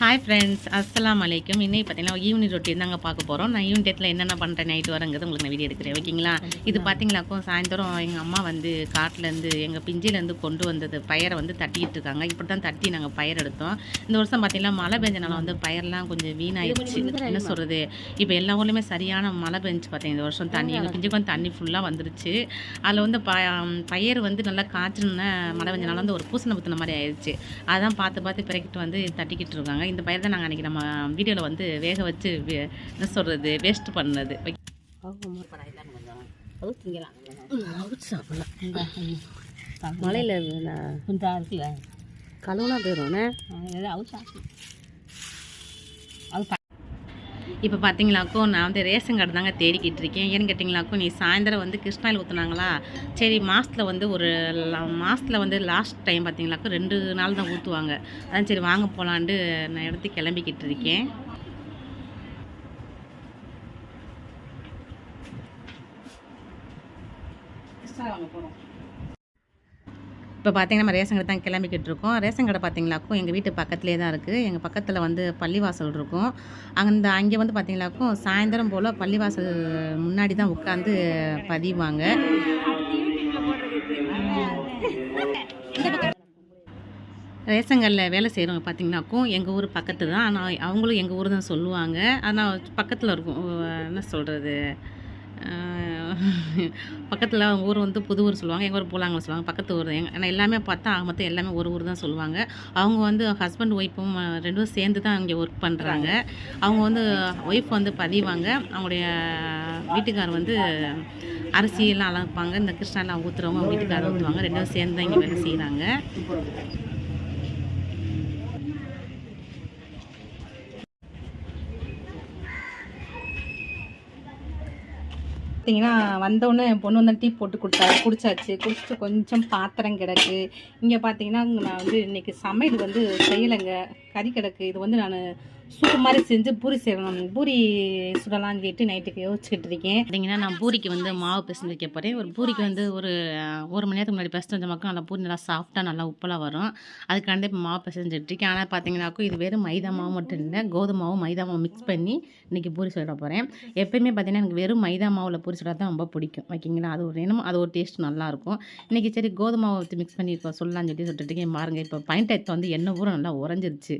Hi friends அஸ்ஸலாமு அலைக்கும் இன்னைக்கு பார்த்தீங்கன்னா ஈவினிங் ரொட்டீன் தாங்க பார்க்க போகிறோம் நான் ஈவினிங் டேட்டில் என்னென்ன பண்ணுறேன் நைட்டு வரங்கிறது உங்களுக்கு நான் வீடியோ எடுக்கிறேன். ஓகேங்களா? இது பார்த்தீங்களாக்கும் சாயந்தரம் எங்கள் அம்மா வந்து காட்டிலேருந்து எங்கள் பிஞ்சிலேருந்து கொண்டு வந்தது பயிரை வந்து தட்டிக்கிட்டு இருக்காங்க. இப்படி தான் தட்டி நாங்கள் பயிர் எடுத்தோம். இந்த வருஷம் பார்த்தீங்கன்னா மழை பெஞ்சனால வந்து பயிரெலாம் கொஞ்சம் வீணாயிடுச்சு. என்ன சொல்கிறது இப்போ எல்லா ஊர்லேயுமே சரியான மழை பெஞ்சு பார்த்தீங்க இந்த வருஷம் தண்ணி. எங்கள் பிஞ்சுக்கு வந்து தண்ணி ஃபுல்லாக வந்துருச்சு. அதில் வந்து ப பயிர் வந்து நல்லா காய்ச்சின மழை பெஞ்சனால வந்து ஒரு பூசணை புத்தின மாதிரி ஆயிடுச்சு. அதான் பார்த்து பார்த்து பிறக்கிட்டு வந்து தட்டிக்கிட்டு இருக்காங்க. இந்த பயிர் தான் நாங்கள் அன்றைக்கி நம்ம வீடியோவில் வந்து வேக வச்சு வே- என்ன சொல்கிறது வேஸ்ட் பண்ணது. மலையில் குந்தா இருக்குல்ல கழுவுனா போயிடும்ண்ணே இப்போ பார்த்தீங்களாக்கோ நான் வந்து ரேஷன் கார்டு தாங்க தேடிக்கிட்டு இருக்கேன். ஏன்னு கேட்டிங்களாக்கும் நீ சாயந்தரம் வந்து கிருஷ்ணாயில் ஊற்றுனாங்களா சரி மாதத்தில் வந்து ஒரு மாதத்தில் வந்து லாஸ்ட் டைம் பார்த்தீங்களாக்கோ ரெண்டு நாள் தான் ஊற்றுவாங்க அதான் சரி வாங்க போகலான்ட்டு நான் எடுத்து கிளம்பிக்கிட்டு இருக்கேன். இப்போ பார்த்தீங்கன்னா நம்ம ரேஷன் கடை தான் கிளம்பிக்கிட்டு இருக்கோம். ரேஷன் கடை பார்த்தீங்களாக்கும் எங்கள் வீட்டு பக்கத்துலேயே தான் இருக்குது எங்கள் பக்கத்தில் வந்து பள்ளிவாசல் இருக்கும். அந்த அங்கே வந்து பார்த்தீங்களாக்கும் சாயந்தரம் போல் பள்ளிவாசல் முன்னாடி தான் உட்காந்து பதிவாங்க. ரேஷன்களில் வேலை செய்கிறவங்க பார்த்தீங்கன்னாக்கும் எங்கள் ஊர் பக்கத்து தான். ஆனால் அவங்களும் எங்கள் ஊர் தான் சொல்லுவாங்க. ஆனால் பக்கத்தில் இருக்கும். என்ன சொல்கிறது பக்கத்தில் அவங்க ஊர் வந்து புது ஊர் சொல்லுவாங்க எங்கள் ஊர் போலாங்கன்னு சொல்லுவாங்க பக்கத்து ஊர் எங்கள் ஆனால் எல்லாமே பார்த்தா ஆக மொத்தம் எல்லாமே ஒரு ஊர் தான் சொல்லுவாங்க. அவங்க வந்து ஹஸ்பண்ட் ஒய்ஃபும் ரெண்டும் சேர்ந்து தான் இங்கே ஒர்க் பண்ணுறாங்க அவங்க வந்து ஒய்ஃப் வந்து பதிவாங்க. அவங்களுடைய வீட்டுக்கார் வந்து அரிசியெல்லாம் அளப்பாங்க இந்த கிருஷ்ணாலாம் ஊற்றுறவங்க அவங்க வீட்டுக்காரர் ஊற்றுவாங்க ரெண்டும் சேர்ந்து தான் இங்கே வேலை செய்கிறாங்க பார்த்தீங்கன்னா வந்தோடனே என் பொண்ணு வந்து டீ போட்டு கொடுத்தா குடிச்சாச்சு. குடிச்சிட்டு கொஞ்சம் பாத்திரம் கிடக்கு. இங்கே பார்த்தீங்கன்னா நான் வந்து இன்னைக்கு சமையல் வந்து செய்யலைங்க. கறி கிடக்கு. இது வந்து நான் சூப்பு மாதிரி செஞ்சு பூரி செய்யணும். பூரி சுடலாம்னு கேட்டு நைட்டுக்கு யோசிச்சுட்டு இருக்கேன். பார்த்தீங்கன்னா நான் பூரிக்கு வந்து மாவு பிசைஞ்சு வைக்க போகிறேன் ஒரு பூரிக்கு வந்து ஒரு ஒரு மணி நேரத்துக்கு முன்னாடி பிசைஞ்ச மக்கள் நல்லா பூரி நல்லா சாஃப்டாக நல்லா உப்பெல்லாம் வரும். அதுக்காண்டி இப்போ மாவு பிசைஞ்சிட்டு இருக்கேன். ஆனால் பார்த்தீங்கன்னாக்கும் இது வெறும் மைதா மாவு மட்டும் இல்லை கோதுமை மைதா மாவு மிக்ஸ் பண்ணி இன்றைக்கி பூரி சுட போகிறேன் எப்பயுமே பார்த்தீங்கன்னா எனக்கு வெறும் மைதா மாவில் பூரி சுட தான் ரொம்ப பிடிக்கும். ஓகேங்களா அது ஒரு என்னமோ அது ஒரு டேஸ்ட் நல்லாயிருக்கும் இன்றைக்கி சரி கோதுமை மாவு மிக்ஸ் பண்ணி இப்போ சொல்லலாம்னு சொல்லி சொல்லிட்டு இருக்கேன் பாருங்கள் இப்போ பயன் டைத்தை வந்து எண்ணெய் பூரா நல்லா உறைஞ்சிருச்சு.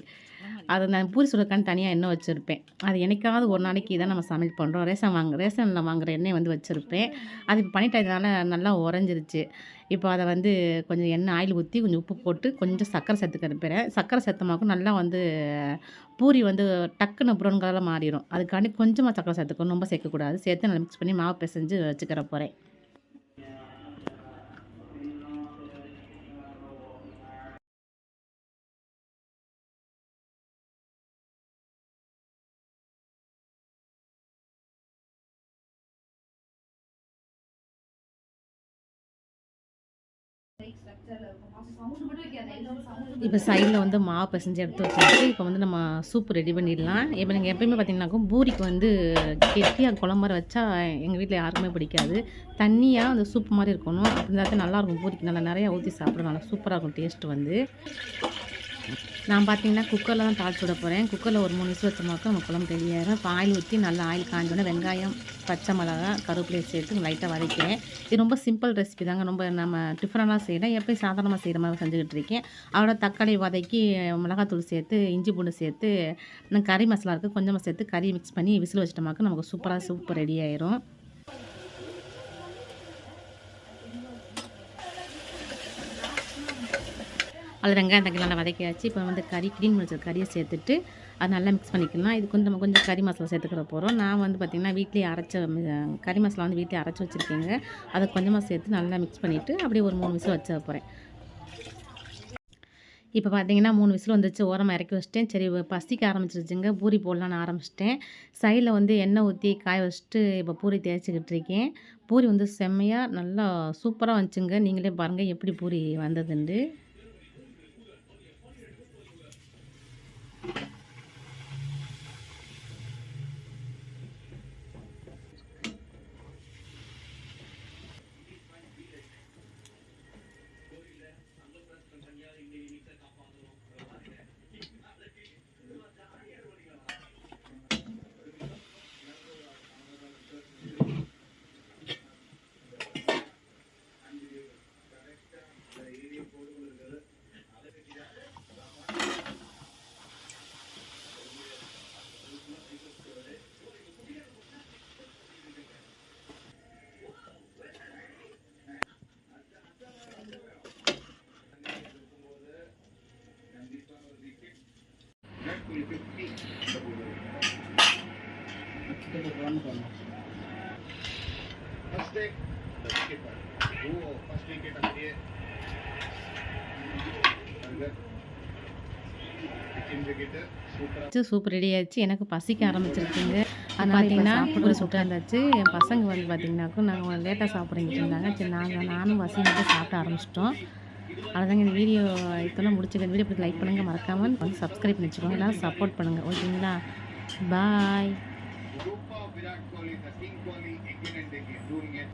அதை நான் பூரி சுடுக்கான்னு தனியாக எண்ணெய் வச்சுருப்பேன். அது என்னைக்காவது ஒரு நாளைக்கு தான் நம்ம சமையல் பண்ணுறோம் ரேஷன் வாங்க ரேஷனில் வாங்குற எண்ணெய் வந்து வச்சுருப்பேன். அது இப்போ பண்ணிட்டதுனால நல்லா உறைஞ்சிருச்சு. இப்போ அதை வந்து கொஞ்சம் எண்ணெய் ஆயில் ஊற்றி கொஞ்சம் உப்பு போட்டு கொஞ்சம் சர்க்கரை சேர்த்துக்க அனுப்புகிறேன் சர்க்கரை சேர்த்தமாக்கும் நல்லா வந்து பூரி வந்து டக்குன்னு ப்ரௌன் கலரில் மாறிடும் அதுக்காண்டி கொஞ்சமாக சர்க்கரை சேர்த்துக்கணும். ரொம்ப சேர்க்கக்கூடாது. சேர்த்து நல்லா மிக்ஸ் பண்ணி மாவு பிசைஞ்சு வச்சுக்கிற போகிறேன் இப்போ சைடில் வந்து மாவு பிசைஞ்சு எடுத்து வச்சுட்டு இப்போ வந்து நம்ம சூப் ரெடி பண்ணிடலாம். இப்போ நீங்கள் எப்பயுமே பார்த்தீங்கன்னாக்கும் பூரிக்கு வந்து கெட்டியாக குழம்பு மாதிரி வச்சா எங்கள் வீட்டில் யாருக்குமே பிடிக்காது. தண்ணியாக அந்த சூப் மாதிரி இருக்கணும். அப்படி இருந்தால் நல்லாயிருக்கும். பூரிக்கு நல்லா நிறையா ஊற்றி சாப்பிட நல்லா சூப்பராக இருக்கும். டேஸ்ட் வந்து. நான் பார்த்தீங்கன்னா குக்கரில் தான் தாளிச்சு விட போகிறேன் குக்கரில் ஒரு மூணு விசில் வச்சோமாக்கா நம்ம குழம்பு ரெடியாயிரும் இப்போ ஆயில் ஊற்றி நல்லா ஆயில் காஞ்சோடனே வெங்காயம் பச்சை மிளகா கருவேப்பிலையை சேர்த்து லைட்டாக வதக்கிறேன். இது ரொம்ப சிம்பிள் ரெசிபி தாங்க. ரொம்ப நம்ம டிஃப்ரெண்டாக செய்கிறேன் எப்பயும் சாதாரணமாக செய்கிற மாதிரி செஞ்சுக்கிட்டு இருக்கேன். அதோட தக்காளி வதக்கி மிளகாத்தூள் சேர்த்து இஞ்சி பூண்டு சேர்த்து இன்னும் கறி மசாலா இருக்குது கொஞ்சமாக சேர்த்து கறி மிக்ஸ் பண்ணி விசில் வச்சிட்டோமாக்க நமக்கு சூப்பராக சூப்பர் ரெடி ஆயிரும். அதில் வெங்காயம் தக்காளி நல்லா வதக்கியாச்சு. இப்போ வந்து கறி க்ளீன் பண்ணி கறியை சேர்த்துட்டு அது நல்லா மிக்ஸ் பண்ணிக்கலாம். இது கொஞ்சம் நம்ம கொஞ்சம் கறி மசாலா சேர்த்துக்கிற போகிறோம் நான் வந்து பார்த்திங்கன்னா வீட்லேயே அரைச்ச கறி மசாலா வந்து வீட்டிலே அரைச்சி வச்சுருக்கேங்க. அதை கொஞ்சமாக சேர்த்து நல்லா மிக்ஸ் பண்ணிவிட்டு அப்படியே ஒரு மூணு விசில் வச்ச போகிறேன் இப்போ பார்த்தீங்கன்னா மூணு விசில் வந்துச்சு. ஓரமாக இறக்கி வச்சிட்டேன். சரி பசிக்க ஆரம்பிச்சிருச்சுங்க. பூரி போடலான்னு ஆரம்பிச்சிட்டேன். சைடில் வந்து எண்ணெய் ஊற்றி காய வச்சுட்டு இப்போ பூரி தேய்ச்சிக்கிட்டு இருக்கேன். பூரி வந்து செம்மையாக நல்லா சூப்பராக வந்துச்சுங்க. நீங்களே பாருங்கள் எப்படி பூரி வந்ததுண்டு சூப் ரெடி ஆயிடுச்சு. எனக்கு பசிக்க ஆரம்பிச்சிருக்குங்க அது பார்த்தீங்கன்னா ஒரு சுட்டாக இருந்தாச்சு. என் பசங்க வந்து பார்த்தீங்கன்னாக்கும் நாங்கள் லேட்டாக சாப்பிட்றீங்க இருந்தாங்க. சரி நாங்கள் நானும் வசி மட்டும் சாப்பிட ஆரம்பிச்சிட்டோம். அதுதாங்க இந்த வீடியோ இதெல்லாம் முடிச்சுக்க வீடியோ பிடிச்சி லைக் பண்ணுங்கள் மறக்காமல் வந்து சப்ஸ்கிரைப் பண்ணி வச்சுக்கோங்க சப்போர்ட் பண்ணுங்கள் ஓகேங்களா? பாய் Virat Kohli, the King Kohli, again and again doing it.